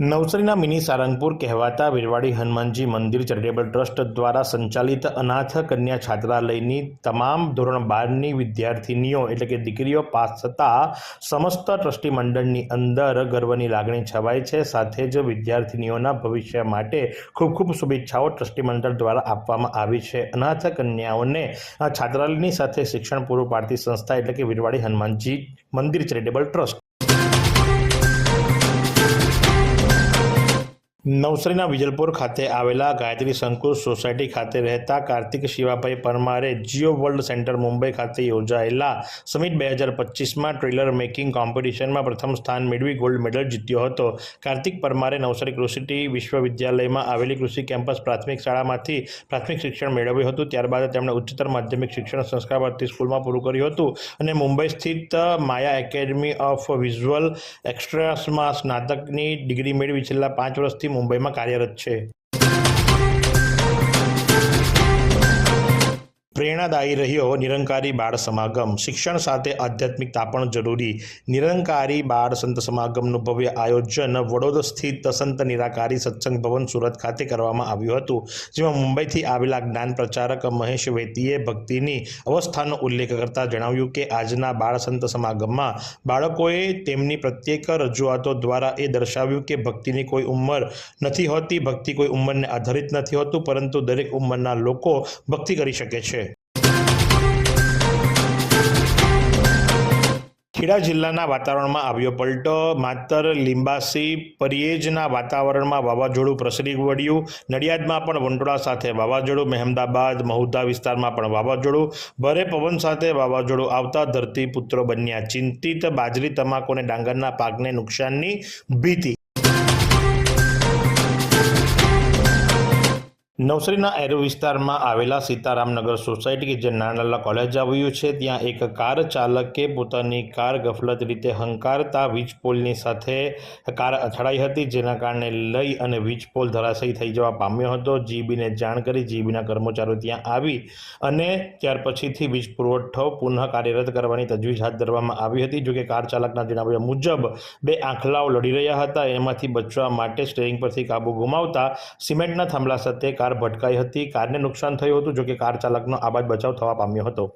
નવસારીના મિની સારંગપુર કહેવાતા વિરવાડી હનુમાનજી મંદિર ચેરિટેબલ ટ્રસ્ટ દ્વારા સંચાલિત અનાથ કન્યા છાત્રાલયની તમામ ધોરણ બારની વિદ્યાર્થીનીઓ એટલે કે દીકરીઓ પાસ થતાં સમસ્ત ટ્રસ્ટી મંડળની અંદર ગર્વની લાગણી છવાય છે. સાથે જ વિદ્યાર્થીનીઓના ભવિષ્ય માટે ખૂબ ખૂબ શુભેચ્છાઓ ટ્રસ્ટી મંડળ દ્વારા આપવામાં આવી છે. અનાથ કન્યાઓને છાત્રાલયની સાથે શિક્ષણ પૂરું પાડતી સંસ્થા એટલે કે વિરવાડી હનુમાનજી મંદિર ચેરિટેબલ ટ્રસ્ટ નવસારીના વિજલપુર ખાતે આવેલા ગાયત્રી સંકુલ સોસાયટી ખાતે રહેતા કાર્તિક શિવાભાઈ પરમારે જીઓ વર્લ્ડ સેન્ટર મુંબઈ ખાતે યોજાયેલા સમિટ બે હજાર પચીસમાં ટ્રેલર મેકિંગ કોમ્પિટિશનમાં પ્રથમ સ્થાન મેળવી ગોલ્ડ મેડલ જીત્યો હતો. કાર્તિક પરમારે નવસારી કૃષિ વિશ્વવિદ્યાલયમાં આવેલી કૃષિ કેમ્પસ પ્રાથમિક શાળામાંથી પ્રાથમિક શિક્ષણ મેળવ્યું હતું. ત્યારબાદ તેમણે ઉચ્ચતર માધ્યમિક શિક્ષણ સંસ્કાર ભારતી સ્કૂલમાં પૂરું કર્યું હતું અને મુંબઈ સ્થિત માયા એકેડમી ઓફ વિઝ્યુઅલ એક્સ્ટ્રાસમાં સ્નાતકની ડિગ્રી મેળવી છેલ્લા પાંચ વર્ષથી મુંબઈમાં કાર્યરત છે. પ્રેરણાદાયી રહ્યો નિરંકારી બાળ સમાગમ. શિક્ષણ સાથે આધ્યાત્મિકતા પણ જરૂરી. નિરંકારી બાળ સંત સમાગમનું ભવ્ય આયોજન વડોદ સ્થિત સંત નિરાકારી સત્સંગ ભવન સુરત ખાતે કરવામાં આવ્યું હતું, જેમાં મુંબઈથી આવેલા જ્ઞાન પ્રચારક મહેશ વેતીએ ભક્તિની અવસ્થાનો ઉલ્લેખ કરતા જણાવ્યું કે, આજના બાળ સંત સમાગમમાં બાળકોએ તેમની પ્રત્યેક રજૂઆતો દ્વારા એ દર્શાવ્યું કે, ભક્તિની કોઈ ઉંમર નથી હોતી, ભક્તિ કોઈ ઉંમરને આધારિત નથી હોતું, પરંતુ દરેક ઉંમરના લોકો ભક્તિ કરી શકે છે. ખેડા જિલ્લાના વાતાવરણમાં આવ્યો પલટો. માતર, લીંબાસી, પરિયેજના વાતાવરણમાં વાવાઝોડું પ્રસરી વળ્યું. નડિયાદમાં પણ વંટોળા સાથે વાવાઝોડું. મહેમદાબાદ, મહુદા વિસ્તારમાં પણ વાવાઝોડું. ભારે પવન સાથે વાવાઝોડું આવતા ધરતીપુત્રો બન્યા. ચિંતિત બાજરી તમાકુ અને ડાંગરના પાકને નુકસાનની ભીતિ. નવસારીના એરો વિસ્તારમાં આવેલા સીતારામનગર સોસાયટી કે જે નાનાલા કોલેજ આવ્યું છે, ત્યાં એક કાર ચાલકે પોતાની કાર ગફલત રીતે હંકારતા વીજ પોલની સાથે કાર અથડાઈ હતી, જેના કારણે લઈ અને વીજ પોલ ધરાશયી થઈ જવા પામ્યો હતો. જીબીને જાણ કરી જીબીના કર્મચારીઓ ત્યાં આવી અને ત્યાર પછીથી વીજ પુરવઠો પુનઃ કાર્યરત કરવાની તજવીજ હાથ ધરવામાં આવી હતી. જોકે કાર ચાલકના જણાવ્યા મુજબ, બે આંખલાઓ લડી રહ્યા હતા. એમાંથી બચવા માટે સ્ટેરિંગ પરથી કાબુ ગુમાવતા સિમેન્ટના થાંભલા સાથે કાર ભટકાઈ હતી. કારને નુકસાન થયું હતું જોકે કાર ચાલકનો આબાદ બચાવ થવા પામ્યો હતો.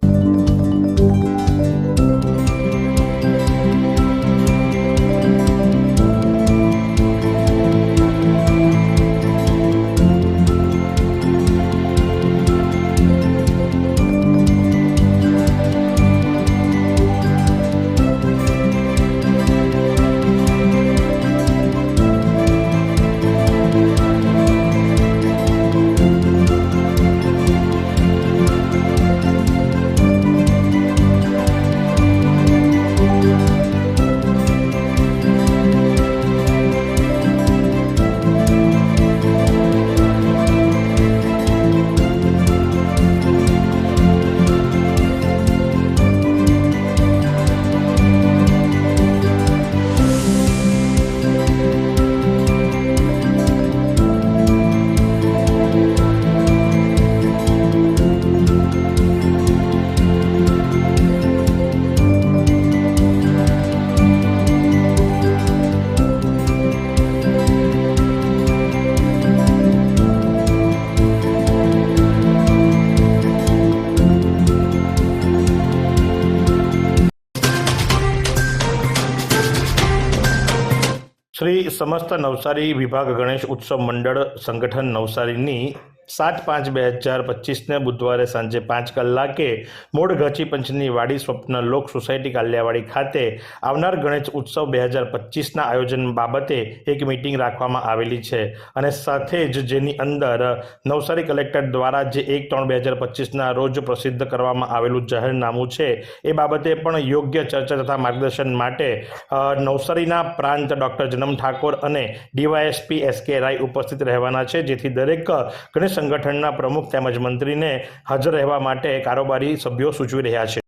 શ્રી સમસ્ત નવસારી વિભાગ ગણેશ ઉત્સવ મંડળ સંગઠન નવસારીની સાત પાંચ બે હજાર પચીસને બુધવારે સાંજે પાંચ કલાકે મૂળ ઘચી પંચની વાડી સ્વપ્ન લોક સોસાયટી કાલિયાવાડી ખાતે આવનાર ગણેશ ઉત્સવ બે હજાર પચીસના આયોજન બાબતે એક મિટિંગ રાખવામાં આવેલી છે. અને સાથે જ જેની અંદર નવસારી કલેક્ટર દ્વારા જે એક ત્રણ બે હજાર પચીસના રોજ પ્રસિદ્ધ કરવામાં આવેલું જાહેરનામું છે, એ બાબતે પણ યોગ્ય ચર્ચા તથા માર્ગદર્શન માટે નવસારીના પ્રાંત ડૉક્ટર જનમ ઠાકોર અને ડીવાયએસપી એસ કે રાય ઉપસ્થિત રહેવાના છે, જેથી દરેક ગણેશ સંગઠનના પ્રમુખ તેમજ મંત્રીને હાજર રહેવા માટે કારોબારી સભ્યો સૂચવી રહ્યા છે.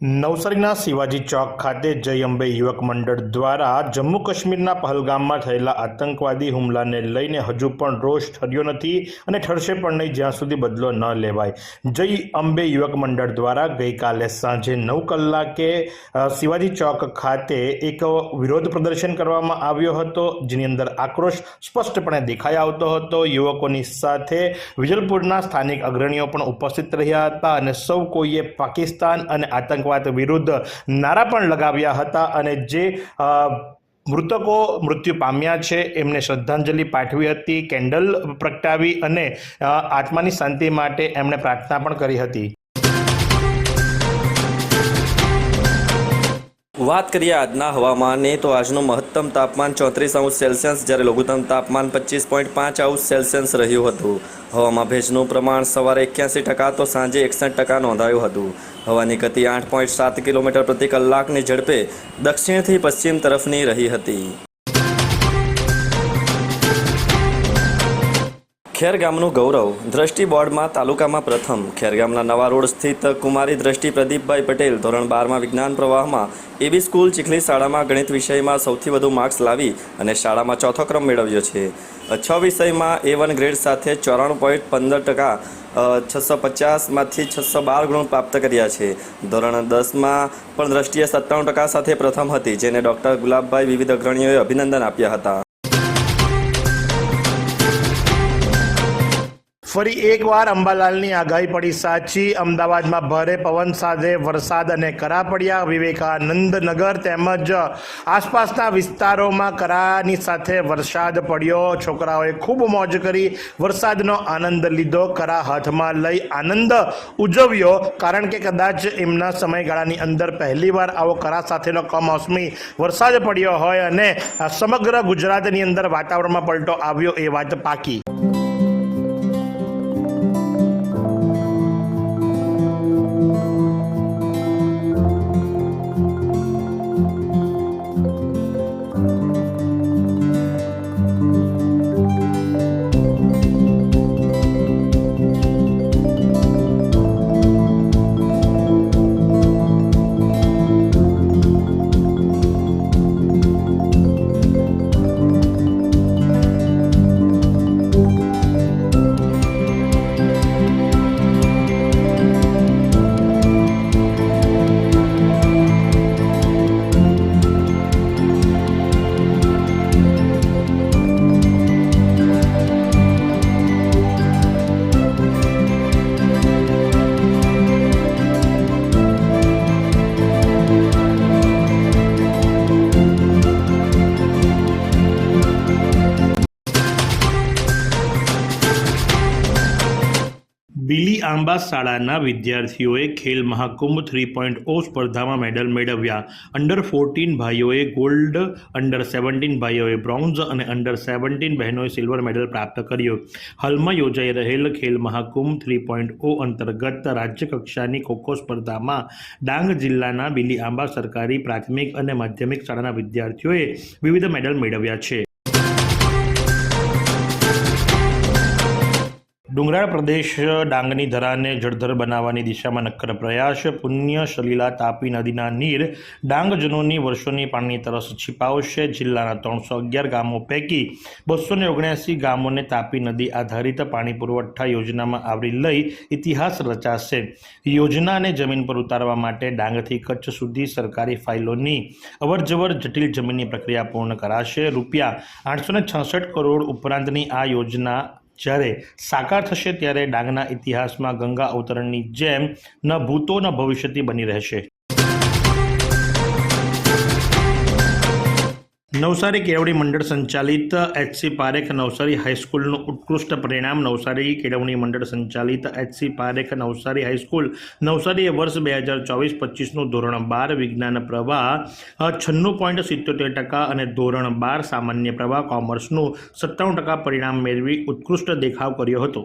નવસારીના શિવાજી ચોક ખાતે જય અંબે યુવક મંડળ દ્વારા જમ્મુ કાશ્મીરના પહલગામમાં થયેલા આતંકવાદી હુમલાને લઈને હજુ પણ રોષ ઠર્યો નથી અને ઠરશે પણ નહીં જ્યાં સુધી બદલો ન લેવાય. જય અંબે યુવક મંડળ દ્વારા ગઈકાલે સાંજે નવ કલાકે શિવાજી ચોક ખાતે એક વિરોધ પ્રદર્શન કરવામાં આવ્યો હતો, જેની અંદર આક્રોશ સ્પષ્ટપણે દેખાઈ આવતો હતો. યુવકોની સાથે વિજલપુરના સ્થાનિક અગ્રણીઓ પણ ઉપસ્થિત રહ્યા હતા અને સૌ કોઈએ પાકિસ્તાન અને આતંકવાદ વિરુદ્ધ નારા પણ લગાવ્યા હતા અને જે મૃતકો મૃત્યુ પામ્યા છે, એમને શ્રદ્ધાંજલિ પાઠવી હતી, કેન્ડલ પ્રગટાવી અને આત્માની શાંતિ માટે એમણે પ્રાર્થના પણ કરી હતી. વાત કરીએ આજના હવામાનની, તો આજનું મહત્તમ તાપમાન ચોત્રીસ અંશ સેલ્સિયસ, જ્યારે લઘુત્તમ તાપમાન પચીસ પોઈન્ટ પાંચ અંશ સેલ્સિયસ રહ્યું હતું. હવામાં ભેજનું પ્રમાણ સવારે એક્યાસી ટકા તો સાંજે એકસઠ ટકા નોંધાયું હતું. હવાની ગતિ આઠ પોઈન્ટ સાત કિલોમીટર પ્રતિ કલાકની ઝડપે દક્ષિણથી પશ્ચિમ તરફની રહી હતી. ખેરગામનું ગૌરવ. દ્રષ્ટિ બોર્ડમાં તાલુકામાં પ્રથમ. ખેરગામના નવા રોડ સ્થિત કુમારી દ્રષ્ટિ પ્રદીપભાઈ પટેલ ધોરણ બારમાં વિજ્ઞાન પ્રવાહમાં એબી સ્કૂલ ચીખલી શાળામાં ગણિત વિષયમાં સૌથી વધુ માર્ક્સ લાવી અને શાળામાં ચોથો ક્રમ મેળવ્યો છે. છ વિષયમાં એ વન ગ્રેડ સાથે ચોરાણું પોઈન્ટ પંદર ટકા છસો પચાસમાંથી છસો બાર ગુણ પ્રાપ્ત કર્યા છે. ધોરણ દસમાં પણ દ્રષ્ટિએ સત્તાણું ટકા સાથે પ્રથમ હતી, જેને ડૉક્ટર ગુલાબભાઈ વિવિધ અગ્રણીઓએ અભિનંદન આપ્યા હતા. ફરી એકવાર અંબાલાલની આગાહી પડી સાચી. અમદાવાદમાં ભારે પવન સાથે વરસાદ અને કરા પડ્યા. વિવેકાનંદ નગર તેમજ આસપાસના વિસ્તારોમાં કરાની સાથે વરસાદ પડ્યો. છોકરાઓએ ખૂબ મોજ કરી વરસાદનો આનંદ લીધો. કરા હાથમાં લઈ આનંદ ઉજવ્યો. કારણ કે કદાચ એમના સમયગાળાની અંદર પહેલીવાર આવો કરા સાથેનો કમોસમી વરસાદ પડ્યો હોય અને સમગ્ર ગુજરાતની અંદર વાતાવરણમાં પલટો આવ્યો એ વાત પાકી. આંબા શાળાના વિદ્યાર્થીઓએ ખેલ મહાકુંભ થ્રી પોઈન્ટ ઓ સ્પર્ધામાં મેડલ મેળવ્યા. અંડર ફોર્ટીન ભાઈઓએ ગોલ્ડ અંડર સેવન્ટીન ભાઈઓએ બ્રોન્ઝ અને અંડર સેવન્ટીન બહેનોએ સિલ્વર મેડલ પ્રાપ્ત કર્યો. હાલમાં યોજાઈ રહેલ ખેલ મહાકુંભ થ્રી પોઈન્ટ ઓ અંતર્ગત રાજ્ય કક્ષાની ખોખો સ્પર્ધામાં ડાંગ જિલ્લાના બિલી આંબા સરકારી પ્રાથમિક અને માધ્યમિક શાળાના વિદ્યાર્થીઓએ વિવિધ મેડલ મેળવ્યા છે. ડુંગરાળ પ્રદેશ ડાંગની ધરાને જળધર બનાવવાની દિશામાં નક્કર પ્રયાસ. પુણ્ય સલીલા તાપી નદીના નીર ડાંગજનોની વર્ષોની પાણીની તરસ છીપાવશે. જિલ્લાના ત્રણસો અગિયાર ગામો પૈકી બસો ને ઓગણ્યાસી ગામોને તાપી નદી આધારિત પાણી પુરવઠા યોજનામાં આવરી લઈ ઇતિહાસ રચાશે. યોજનાને જમીન પર ઉતારવા માટે ડાંગથી કચ્છ સુધી સરકારી ફાઇલોની અવરજવર જટિલ જમીનની પ્રક્રિયા પૂર્ણ કરાશે. રૂપિયા આઠસો છસઠ કરોડ ઉપરાંતની આ યોજના જ્યારે સાકાર થશે ત્યારે ડાંગના ઇતિહાસમાં ગંગા અવતરણની જેમ ન ભૂતો ન ભવિષ્યથી બની રહેશે. નવસારી કેળવણી મંડળ સંચાલિત એચસી પારેખ નવસારી હાઈસ્કૂલનું ઉત્કૃષ્ટ પરિણામ. નવસારી કેળવણી મંડળ સંચાલિત HC Parekh Navsari high school નવસારીએ વર્ષ બે હજાર ચોવીસ પચીસનું ધોરણ બાર વિજ્ઞાન પ્રવાહ છન્નું પોઈન્ટ સિત્તોતેર ટકા અને ધોરણ બાર સામાન્ય પ્રવાહ, કોમર્સનું સત્તાણું ટકા પરિણામ મેળવી ઉત્કૃષ્ટ દેખાવ કર્યો હતો.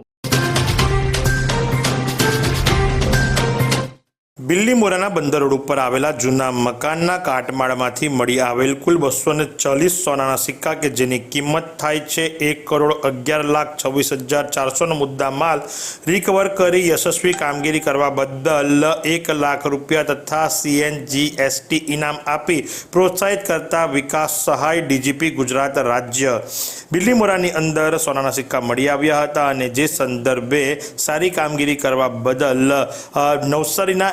બિલ્લીમોરાના બંદર રોડ ઉપર આવેલા જૂના મકાનના કાટમાળમાંથી મળી આવેલ કુલ બસો ને ચાલીસ સોનાના સિક્કા કે જેની કિંમત થાય છે એક કરોડ અગિયાર લાખ છવ્વીસ હજાર ચારસોનો મુદ્દા માલ રિકવર કરી યશસ્વી કામગીરી કરવા બદલ એક લાખ રૂપિયા તથા સીએનજીએસટી ઇનામ આપી પ્રોત્સાહિત કરતા વિકાસ સહાય ડીજીપી ગુજરાત રાજ્ય. બિલ્લીમોરાની અંદર સોનાના સિક્કા મળી આવ્યા હતા અને જે સંદર્ભે સારી કામગીરી કરવા બદલ નવસારીના નવસારીના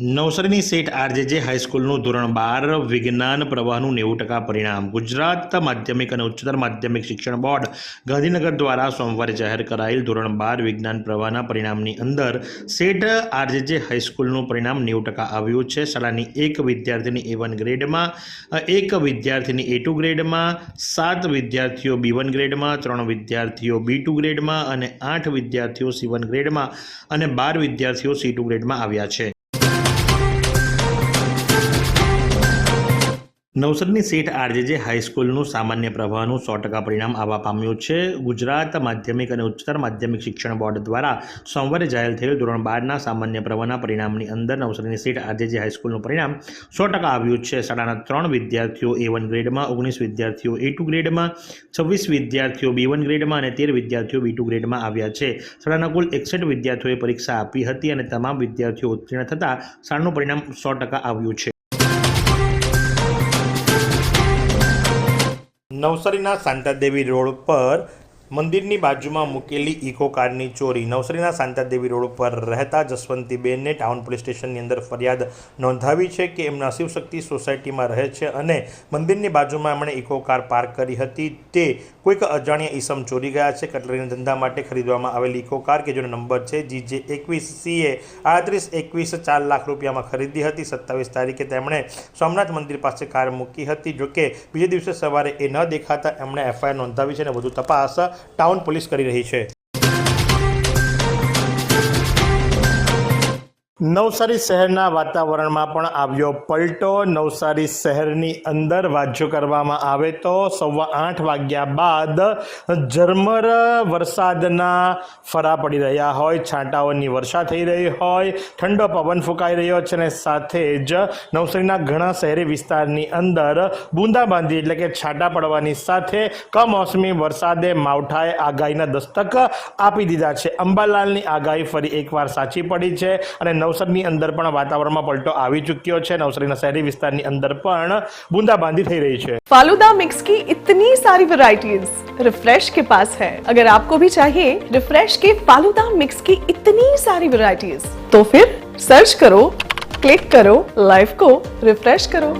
નવસારીની સેઠ આરજેજે હાઈસ્કૂલનું ધોરણ બાર, વિજ્ઞાન પ્રવાહનું નેવું ટકા પરિણામ. ગુજરાત માધ્યમિક અને ઉચ્ચતર માધ્યમિક શિક્ષણ બોર્ડ ગાંધીનગર દ્વારા સોમવારે જાહેર કરાયેલ ધોરણ બાર, વિજ્ઞાન પ્રવાહના પરિણામની અંદર સેઠ આરજેજે હાઈસ્કૂલનું પરિણામ નેવું ટકા આવ્યું છે. શાળાની એક વિદ્યાર્થીની એ વન ગ્રેડમાં, એક વિદ્યાર્થીની એ ટુ ગ્રેડમાં, સાત વિદ્યાર્થીઓ બી વન ગ્રેડમાં, ત્રણ વિદ્યાર્થીઓ બી ટુ ગ્રેડમાં અને આઠ વિદ્યાર્થીઓ સી વન ગ્રેડમાં અને બાર વિદ્યાર્થીઓ સી ટુ ગ્રેડમાં આવ્યા છે. નવસરની સેઠ આરજેજે હાઈસ્કૂલનું સામાન્ય પ્રવાહનું સો ટકા પરિણામ આવવા પામ્યું છે. ગુજરાત માધ્યમિક અને ઉચ્ચતર માધ્યમિક શિક્ષણ બોર્ડ દ્વારા સોમવારે જાહેર થયેલ ધોરણ બારના સામાન્ય પ્રવાહના પરિણામની અંદર નવસદની સેઠ આરજેજે હાઈસ્કૂલનું પરિણામ સો ટકા આવ્યું છે. શાળાના ત્રણ વિદ્યાર્થીઓ એ વન ગ્રેડમાં ઓગણીસ વિદ્યાર્થીઓ એ ટુ ગ્રેડમાં છવ્વીસ વિદ્યાર્થીઓ બી વન ગ્રેડમાં અને તેર વિદ્યાર્થીઓ બી ટુ ગ્રેડમાં આવ્યા છે. શાળાના કુલ એકસઠ વિદ્યાર્થીઓએ પરીક્ષા આપી હતી અને તમામ વિદ્યાર્થીઓ ઉત્તીર્ણ થતાં શાળાનું પરિણામ સો ટકા આવ્યું છે. નવસારીના શાંતાદેવી રોડ પર મંદિરની બાજુમાં મૂકેલી ઇકો કારની ચોરી. નવસરીના શાંતાદેવી રોડ પર રહેતા જસવંતીબેનને ટાઉન પોલીસ સ્ટેશનની અંદર ફરિયાદ નોંધાવી છે કે એમના શિવશક્તિ સોસાયટીમાં રહે છે અને મંદિરની બાજુમાં એમણે ઇકો કાર પાર્ક કરી હતી. તે કોઈક અજાણ્યા ઈસમ ચોરી ગયા છે. કટલરીના ધંધા માટે ખરીદવામાં આવેલી ઇકો કાર, કે જેનો નંબર છે જી જે એકવીસ સીએ આડત્રીસ એકવીસ ચાર લાખ રૂપિયામાં ખરીદી હતી. સત્તાવીસ તારીખે તેમણે સોમનાથ મંદિર પાસે કાર મૂકી હતી. જોકે બીજે દિવસે સવારે એ ન દેખાતા એમણે એફઆઈઆર નોંધાવી છે અને વધુ તપાસ ટાઉન પોલીસ કરી રહી છે. નવસારી શહેરના વાતાવરણમાં પણ આવ્યો પલટો. નવસારી શહેરની અંદર વાંચો કરવામાં આવે તો સવા આઠ વાગ્યા બાદ ઝરમર વરસાદના ફરા પડી રહ્યા હોય, છાંટાઓની વર્ષા થઈ રહી હોય, ઠંડો પવન ફૂંકાઈ રહ્યો છે અને સાથે જ નવસારીના ઘણા શહેરી વિસ્તારની અંદર બૂંદાબાંધી એટલે કે છાંટા પડવાની સાથે કમોસમી વરસાદે માવઠાએ આગાહીના દસ્તક આપી દીધા છે. અંબાલાલની આગાહી ફરી એકવાર સાચી પડી છે અને નવસારીની અંદર પણ વાતાવરણમાં પલટો આવી ચૂક્યો છે નવસારીના શહેરી વિસ્તારની અંદર પણ બૂંદાબાંધી થઈ રહી છે फालूदा मिक्स की इतनी सारी वैरायटीज रिफ्रेश के पास है अगर आपको भी चाहिए रिफ्रेश के फालूदा मिक्स की इतनी सारी वैरायटीज तो फिर सर्च करो क्लिक करो लाइफ को रिफ्रेश करो